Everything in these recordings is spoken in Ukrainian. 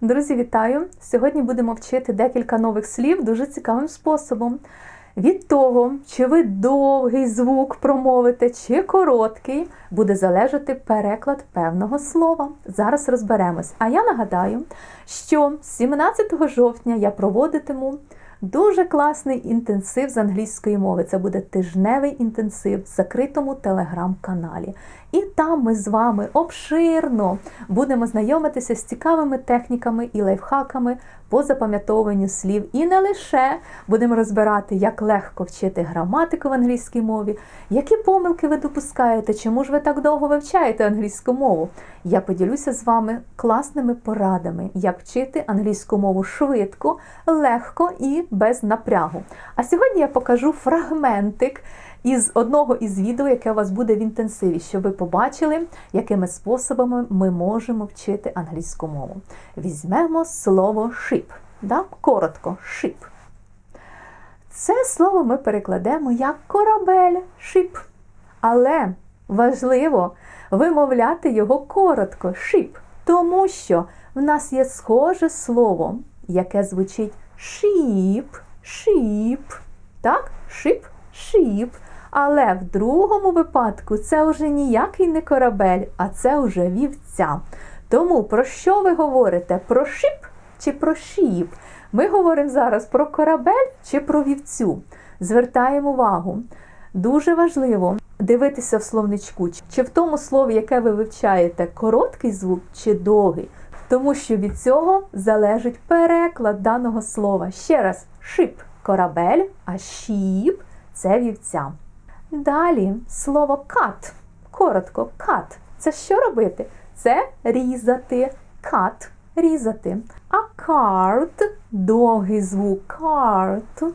Друзі, вітаю! Сьогодні будемо вчити декілька нових слів дуже цікавим способом. Від того, чи ви довгий звук промовите, чи короткий, буде залежати переклад певного слова. Зараз розберемось. А я нагадаю, що 17 жовтня я проводитиму дуже класний інтенсив з англійської мови. Це буде тижневий інтенсив в закритому телеграм-каналі. І там ми з вами обширно будемо знайомитися з цікавими техніками і лайфхаками по запам'ятовуванню слів. І не лише будемо розбирати, як легко вчити граматику в англійській мові, які помилки ви допускаєте, чому ж ви так довго вивчаєте англійську мову. Я поділюся з вами класними порадами, як вчити англійську мову швидко, легко і без напрягу. А сьогодні я покажу фрагментик із одного із відео, яке у вас буде в інтенсиві, щоб ви побачили, якими способами ми можемо вчити англійську мову. Візьмемо слово ship. Да? Коротко, ship. Це слово ми перекладемо як корабель, ship. Але важливо вимовляти його коротко, ship, тому що в нас є схоже слово, яке звучить sheep, sheep. Так? Ship, sheep. Але в другому випадку це вже ніякий не корабель, а це вже вівця. Тому про що ви говорите? Про шип чи про шіп? Ми говоримо зараз про корабель чи про вівцю. Звертаємо увагу. Дуже важливо дивитися в словничку, чи в тому слові, яке ви вивчаєте, короткий звук чи довгий. Тому що від цього залежить переклад даного слова. Ще раз, шип корабель, а шіп це вівця. Далі слово cut. Коротко, cut. Це що робити? Це різати. Cut різати. А cart довгий звук cart.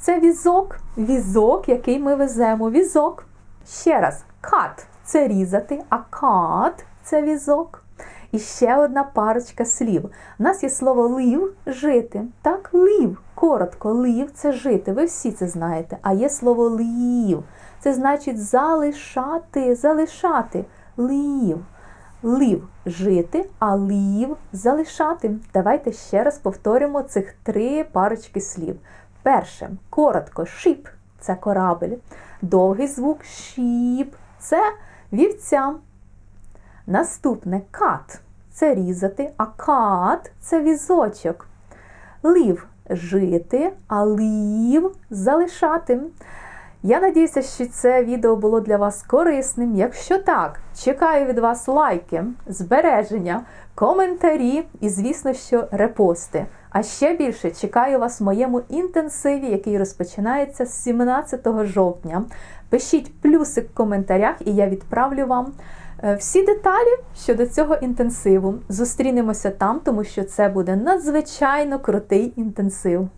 Це візок, візок, який ми веземо. Візок. Ще раз, cut це різати, а cut це візок. І ще одна парочка слів. У нас є слово live – жити. Так, live, коротко, live – це жити. Ви всі це знаєте. А є слово live. Це значить залишати, залишати. Live. Live – жити, а live – залишати. Давайте ще раз повторимо цих три парочки слів. Перше, коротко, ship – це корабель. Довгий звук sheep – це вівця. Наступне cut – це різати, а cut – це візочок. Live – жити, а live – залишати. Я надіюся, що це відео було для вас корисним. Якщо так, чекаю від вас лайки, збереження, коментарі і, звісно, що репости. А ще більше чекаю вас в моєму інтенсиві, який розпочинається з 17 жовтня. Пишіть плюсик в коментарях, і я відправлю вам всі деталі щодо цього інтенсиву. Зустрінемося там, тому що це буде надзвичайно крутий інтенсив.